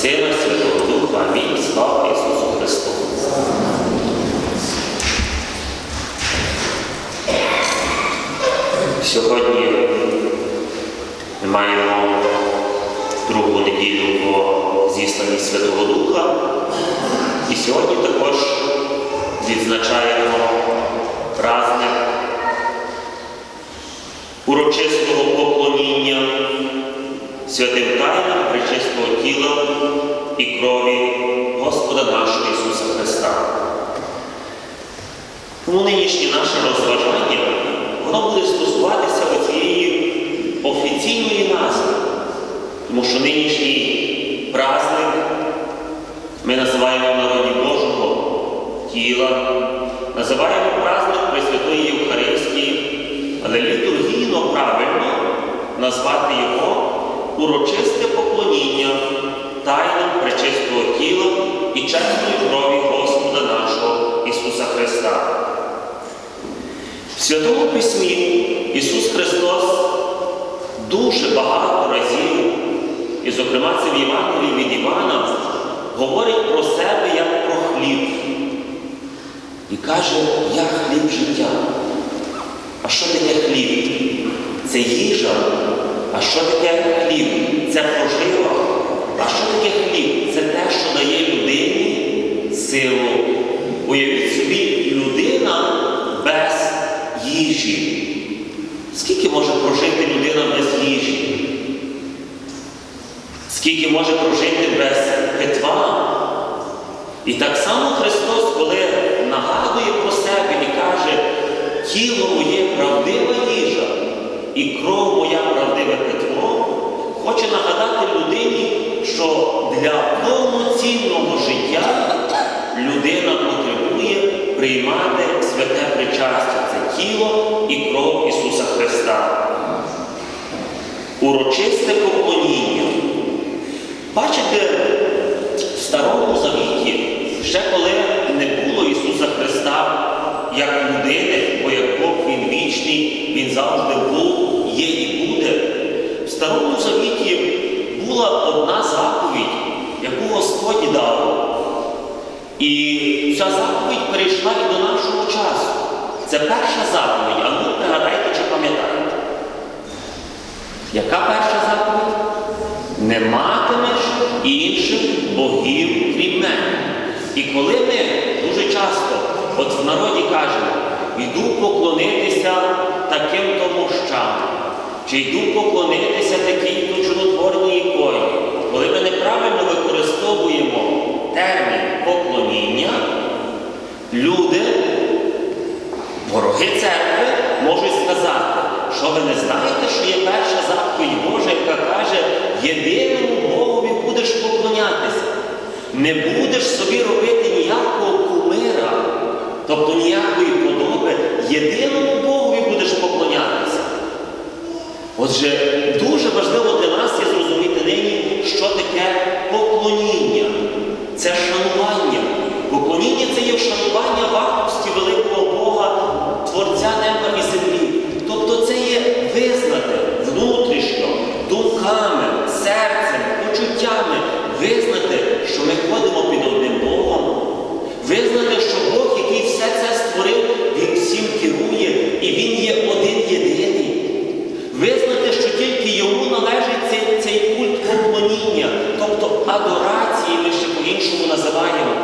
Сина Святого Духа. Амінь. Слава Ісусу Христу. Сьогодні ми маємо другу неділю по зісланні Святого Духа. І сьогодні також відзначаємо праздник урочистого поклоніння святим тайнам пречистого тіла і крові Господа нашого Ісуса Христа. Тому нинішнє наше розважання, воно буде стосуватися оцієї офіційної назви. Тому що нинішній праздник ми називаємо в народі Божого тіла, називаємо праздник Пресвятої Євхаристії, але літургійно правильно назвати його урочисте поклоніння тайнам пречистого тіла і чесної крові Господа нашого Ісуса Христа. В Святому Письмі Ісус Христос дуже багато разів, і, зокрема, це в Євангелії від Івана, говорить про себе як про хліб. І каже, я хліб життя. А що таке хліб? Це їжа. А що таке хліб? Це пожива. А що таке хліб? Це те, що дає людині силу. Уявіть собі, людина без їжі. Скільки може прожити людина без їжі? Скільки може прожити без питва? І так само Христос, коли нагадує про себе і каже, тіло моє правдива їжа і кров правдиве питво, хоче нагадати людині, що для повноцінного життя людина потребує приймати святе причастя. Це тіло і кров Ісуса Христа. Урочисте поклоніння. Бачите, в Старому Завіті, ще коли не було Ісуса Христа як людини, бо як Бог Він вічний, Він завжди був, є і буде. Старому Завіті була одна заповідь, яку Господь дав. І ця заповідь перейшла і до нашого часу. Це перша заповідь, а ну пригадайте чи пам'ятаєте. Яка перша заповідь? Не матимеш інших богів крім мене. І коли ми дуже часто, от в народі кажемо, йду поклонитися таким-то мощам, чи йду поклонитися такій-то чудотворній іконі, коли ми неправильно використовуємо термін поклоніння, люди, вороги церкви, можуть сказати, що ви не знаєте, що є перша заповідь Божа, яка каже, єдиному Богові будеш поклонятися. Не будеш собі робити ніякого кумира, тобто ніякої подоби, єдиному Богові будеш поклонятися. Отже, дуже важливо для нас є зрозуміти нині, що таке поклоніння. Це шанування. Поклоніння це є шанування вартості великого Бога, Творця неба і землі. Тобто це є визнати внутрішньо, думками, серцем, почуттями, визнати, що ми ходимо під одним Богом, визнати, що Бог, який все це створив, Він всім керує і Він є один єдиний. Визнати, що тільки йому належить цей, цей культ поклоніння, тобто адорації, ми ще по-іншому називаємо.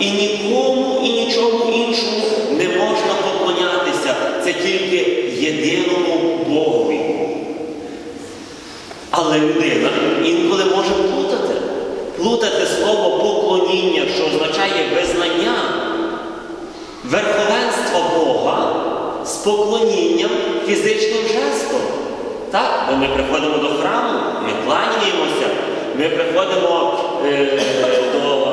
І нікому і нічому іншому не можна поклонятися. Це тільки єдиному Богові. Але людина інколи може плутати. Плутати слово поклоніння, що означає визнання верховенства Бога з поклонінням фізичним жестом. Так, бо ми приходимо до храму, ми кланяємося, ми приходимо е, до,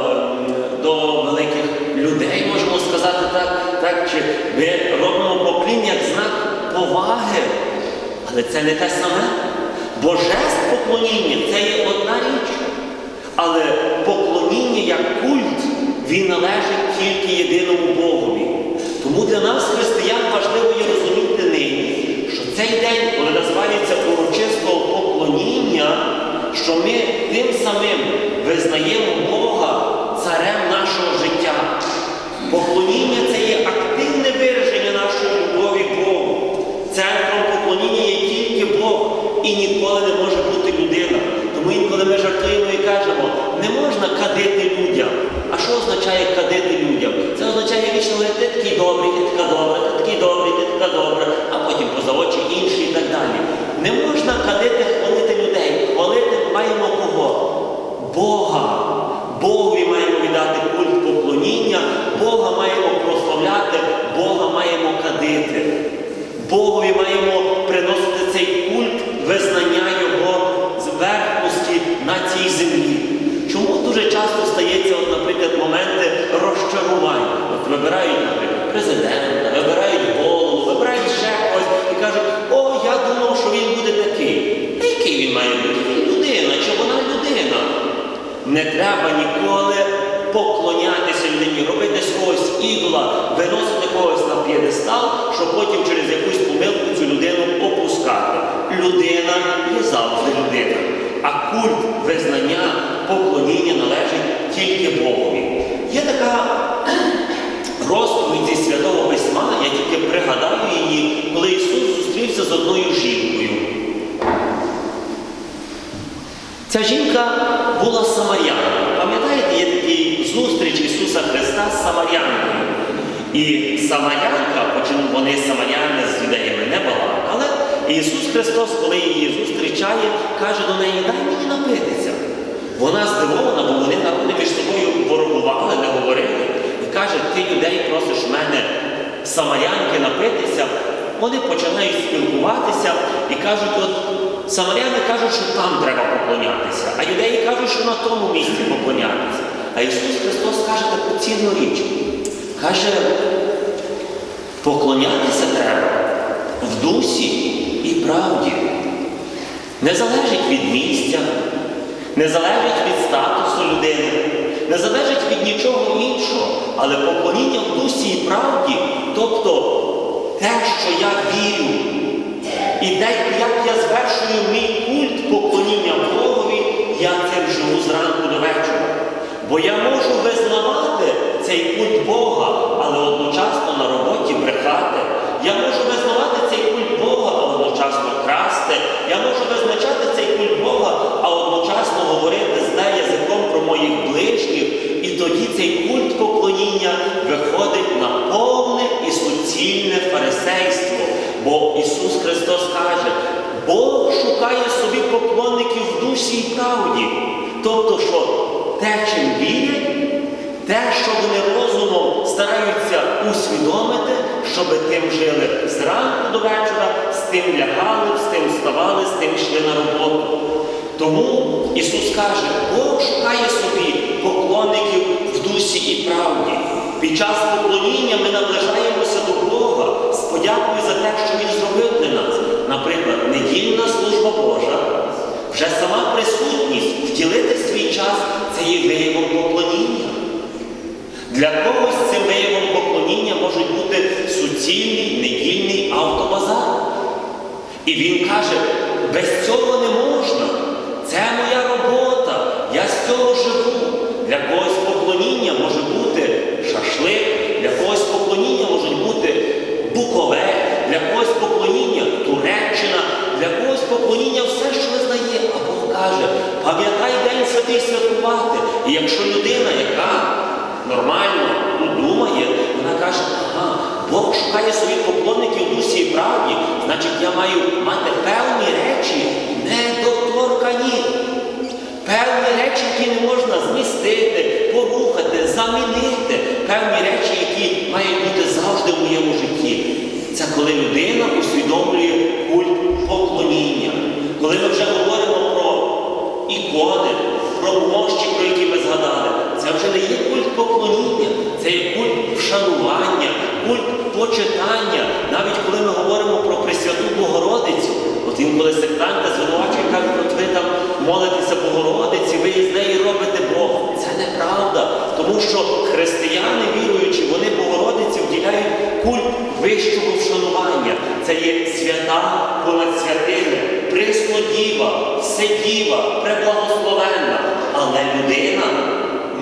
до великих людей, можемо сказати так, так, чи ми робимо поклін як знак поваги. Але це не те саме. Бо жест поклоніння це є одна річ. Але поклоніння як культ, він належить тільки єдиному Богові. Тому для нас, християн, важливо є розуміти нині, що цей день, коли називається урочистого поклоніння, що ми тим самим визнаємо Бога царем нашого життя. Поклоніння це є активне вираження нашої любові Богу. Центром поклоніння є тільки Бог і ніколи не може бути людина. Тому інколи ми жартуємо і кажемо, не можна кадити людям. А що означає кадити людям? Це означає вічно ти такий добрий, ти така добра, ти такий добрий, ти така добра, а потім поза очі інші і так далі. Не можна кадити, хвалити людей. Хвалити маємо кого? Бога. Богові маємо віддати культ поклоніння, Бога маємо прославляти, Бога маємо кадити. Богові маємо приносити цей культ визнання Його зверхності на цій землі. Чому дуже часто стається, от, наприклад, моменти розчарувань? От вибирають, президента, вибирають голову, вибирають ще когось і кажуть, о, я думав, що він буде такий. А який він має бути? Він людина, чи вона людина? Не треба ніколи поклонятися людині, робити з когось ідола, виносити когось на п'єдестал, щоб потім через якусь помилку цю людину опускати. Людина є завжди людина. А культ визнання, поклоніння належить тільки Богові. Є така розповідь зі Святого Письма, я тільки пригадаю її, коли Ісус зустрівся з одною жінкою. Ця жінка була самарянкою. Пам'ятаєте, є такий зустріч Ісуса Христа з самарянкою. І самарянка, почему вони самаряни з юдеями не балакали, і Ісус Христос, коли її зустрічає, каже до неї, дай мені напитися. Вона здивована, бо вони народи між собою ворогували, не говорили. Каже, ти юдей просиш мене самарянки напитися. Вони починають спілкуватися і кажуть, от самаряни кажуть, що там треба поклонятися, а юдеї кажуть, що на тому місці поклонятися. А Ісус Христос каже таку цінну річ. Каже, поклонятися треба в дусі і правді. Не залежить від місця, не залежить від статусу людини, не залежить від нічого іншого, але поклоніння в дусі і правді, тобто те, що я вірю, і те, як я звершую мій культ поклоніння Богові, я цим живу зранку до вечора. Бо я можу визнавати цей культ Бога, але одночасно на роботі брехати. Я можу визнавати цей культ Бога, а одночасно красти. Я можу визначати цей культ Бога, а одночасно говорити зле язиком про моїх ближніх. Тоді цей культ поклоніння виходить на повне і суцільне фарисейство. Бо Ісус Христос каже, Бог шукає собі поклонників в душі і правді. Тобто, що те, чим вірять, те, що вони розумом стараються усвідомити, щоб тим жили зранку до вечора, з тим лягали, з тим вставали, з тим йшли на роботу. Тому Ісус каже, Бог шукає собі поклонників в дусі і правді. Під час поклоніння ми наближаємося до Бога з подякою за те, що Він зробив для нас. Наприклад, недільна служба Божа, вже сама присутність втілити свій час це є виявом поклоніння. Для когось цим виявом поклоніння може бути суцільний недільний автобазар. І він каже, без цього не можна. Це моя робота, я з цього живу. Для когось поклоніння може бути шашлик, для когось поклоніння можуть бути буковель, для когось поклоніння Туреччина, для когось поклоніння все, що визнає. А Бог каже, пам'ятай День святий святкувати. І якщо людина, яка нормально думає, вона каже, ага, Бог шукає своїх поклонників в дусі і правді, значить я маю мати певні речі недоторкані. Певні речі, які не можна змістити, порухати, замінити, певні речі, які мають бути завжди в моєму житті. Це коли людина усвідомлює культ поклоніння. Коли ми вже говоримо про ікони,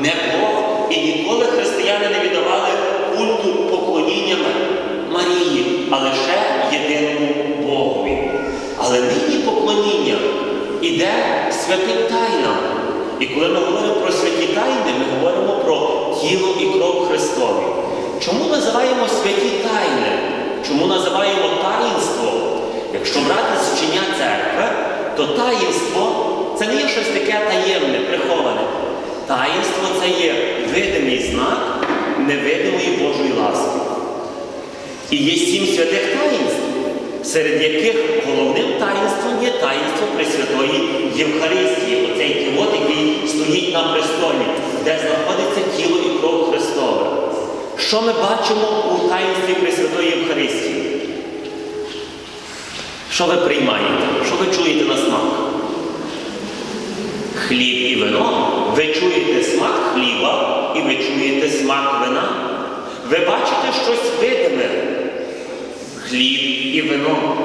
не Бог, і ніколи християни не віддавали культу поклоніння Марії, а лише єдиному Богові. Але нині поклоніння іде святим тайнам. І коли ми говоримо про святі тайни, ми говоримо про тіло і кров Христові. Чому називаємо святі тайни? Чому називаємо таїнство? Якщо брати з вчення церкви, то таїнство це не є щось таке таємне, приховане. Таїнство це є видимий знак невидимої Божої ласки. І є сім святих таїнств, серед яких головним таїнством є таїнство Пресвятої Євхаристії, оцей кивот, який стоїть на престолі, де знаходиться тіло і кров Христове. Що ми бачимо у таїнстві Пресвятої Євхаристії? Що ви приймаєте? Що ви чуєте на смак? Хліб і вино. Ви чуєте смак хліба і ви чуєте смак вина. Ви бачите щось видиме. Хліб і вино.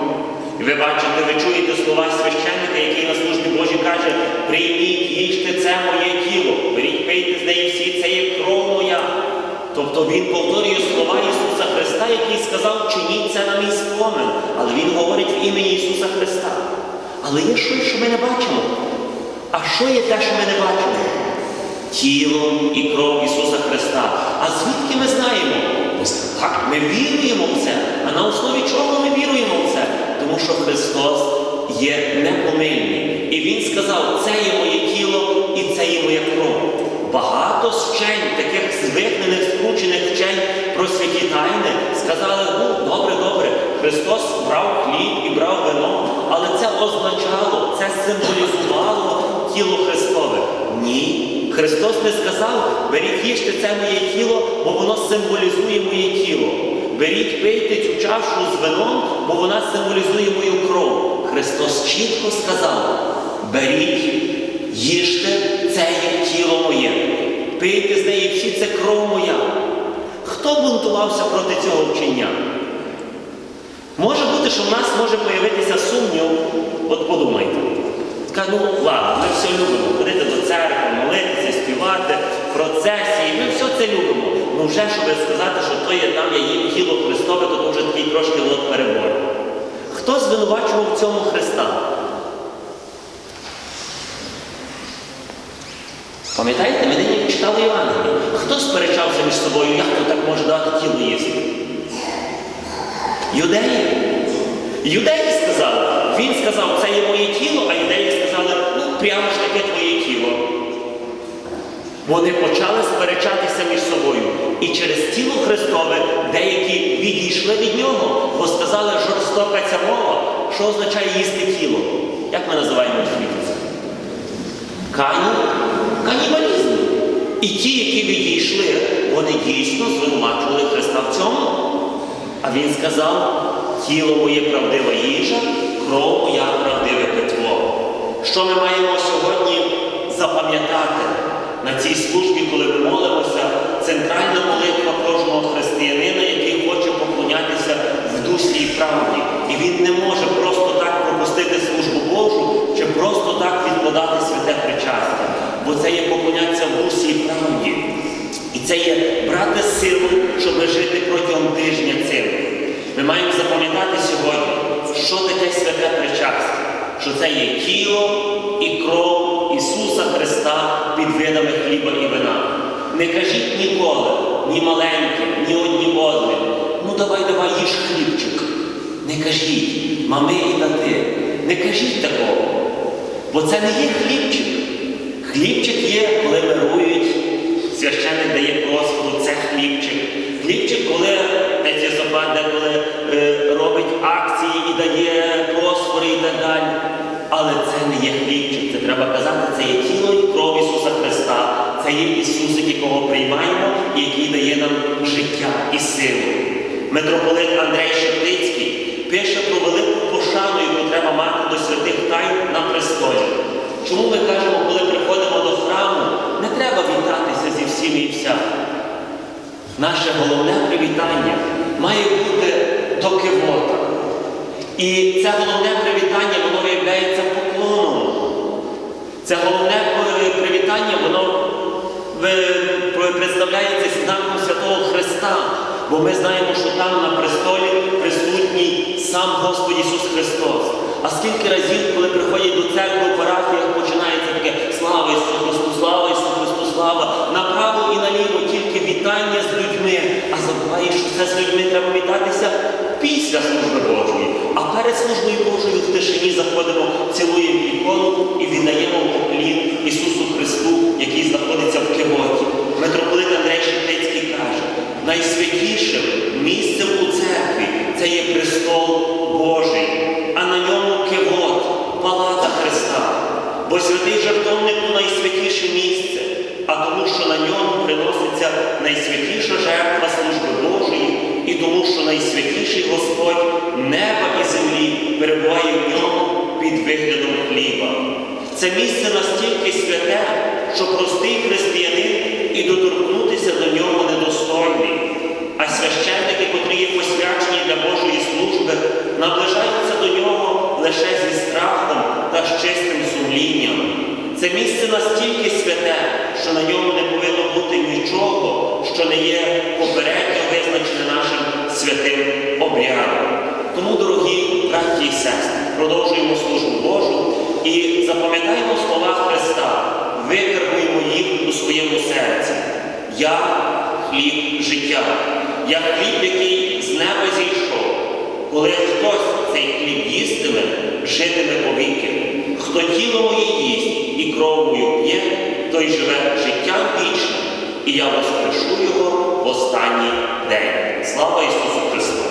Ви бачите, ви чуєте слова священника, який на службі Божій каже, прийміть, їжте це моє тіло, беріть, пийте з неї всі, це є кров моя. Тобто він повторює слова Ісуса Христа, який сказав, чиніть це на мій спомин. Але Він говорить в імені Ісуса Христа. Але є щось, що ми не бачимо. А що є те, що ми не бачимо? Тіло і кров Ісуса Христа. А звідки ми знаємо? Так, ми віруємо в це. А на основі чого ми віруємо в це? Тому що Христос є непомильний. І Він сказав, це є моє тіло і це є моя кров. Багато вчень, таких звикнених, скручених вчень про святі тайни, сказали, ну добре, добре, Христос брав хліб і брав вино, але це означало, це символізувало тіло Христове. Ні. Христос не сказав, беріть їжте це моє тіло, бо воно символізує моє тіло. Беріть, пийте цю чашу з вином, бо вона символізує мою кров. Христос чітко сказав: беріть, їжте, це є тіло моє. Пийте з неї всі, це кров моя. Хто бунтувався проти цього вчення? Може бути, що в нас може появитися сумнів, от подумайте. Така, ну ладно, ми все любимо. Ходити до церкви, молитися, співати, процесії, ми все це любимо. Ну вже, щоб сказати, що то є там я їм тіло Христове, то, вже такий трошки от перебор. Хто звинувачував в цьому Христа? Пам'ятаєте, ми нині читали Євангеліє. Хто сперечався між собою, як то так може дати тіло їсти? Юдеї. Юдеї сказали, він сказав, це є моє тіло, а юдеї сказали, ну прямо ж таке твоє тіло. Вони почали сперечатися між собою. І через тіло Христове деякі відійшли від нього, бо сказали, жорстока ця мова, що означає їсти тіло. Як ми називаємо в світі? Кані... Канібалізм. І ті, які відійшли, вони дійсно звинувачували Христа в цьому. А він сказав, тіло моє правдива їжа, кров моя правдиве питво. Що ми маємо сьогодні запам'ятати на цій службі, коли ми молимося, центральна молитва кожного християнина, який хоче поклонятися в дусі і правді. І він не може просто так пропустити службу Божу чи просто так відкладати святе причастя. Бо це є поклонятися в дусі і правді. І це є брати силу, щоб жити протягом тижня цим. Ми маємо запам'ятати сьогодні, що таке святе причастя, що це є тіло і кров Ісуса Христа під видами хліба і вина. Не кажіть ніколи, ні маленьким, ні одні одним. Ну давай, давай, їж хлібчик. Не кажіть, мами і тати, не кажіть такого. Бо це не є хлібчик. Хлібчик є, коли мирують, священник дає просфору, це хлібчик. Хлібчик, коли Ецізопат деколи е, робить акції і дає просфори і так далі. Але це не є хлібчик, це треба казати, це є тіло і кров Ісуса Христа. Це є Ісус, якого приймаємо і який дає нам життя і силу. Митрополит Андрей Шептицький пише про велику пошану, яку треба мати до святих тайн на престолі. Чому ми кажемо, коли приходимо до храму, не треба вітатися зі всіми і вся. Наше головне привітання має бути до кивота. І це головне привітання, воно виявляється поклоном. Це головне привітання, воно представляється знаком Святого Христа. Бо ми знаємо, що там на престолі присутній сам Господь Ісус Христос. А скільки разів, коли приходять до церкви в парафіях, починається таке слава Ісусу Христу, слава Ісусу слава направо і наліво, тільки вітання з людьми. А забуваєш, що це з людьми треба вітатися після служби Божої. А перед службою Божою в тишині заходимо, цілуємо ікону і віддаємо поклін Ісусу Христу, який знаходиться в Кивоті. Митрополит Андрей Шептицький каже, найсвятішим місцем у церкві це є престол Божий, а на ньому кивот, палата Христа. Бо святий жертовник то найсвятіше місце, а тому, що на ньому приноситься найсвятіша жертва служби Божої, і тому, що найсвятіший Господь неба і землі перебуває в ньому під виглядом хліба. Це місце настільки святе, що простий християнин і доторкнутися до нього недостойний. А священники, котрі є посвячені для Божої служби, наближаються до нього лише зі страхом та з чистим сумлінням. Це місце настільки святе, що на ньому не повинно бути нічого, що не є попередньо визначене нашим святим обрядом. Тому, дорогі браті і сестри, продовжуємо службу Божу і запам'ятаємо слова Христа, викарбуємо їх у своєму серці. Я хліб життя, я хліб, який з неба зійшов. Коли хтось цей хліб їстиме, житиме повіки. Хто тіло моє їсть і кров мою п'є, той живе життям вічним, і я воскрешу його в останній день. Слава Ісусу Христу!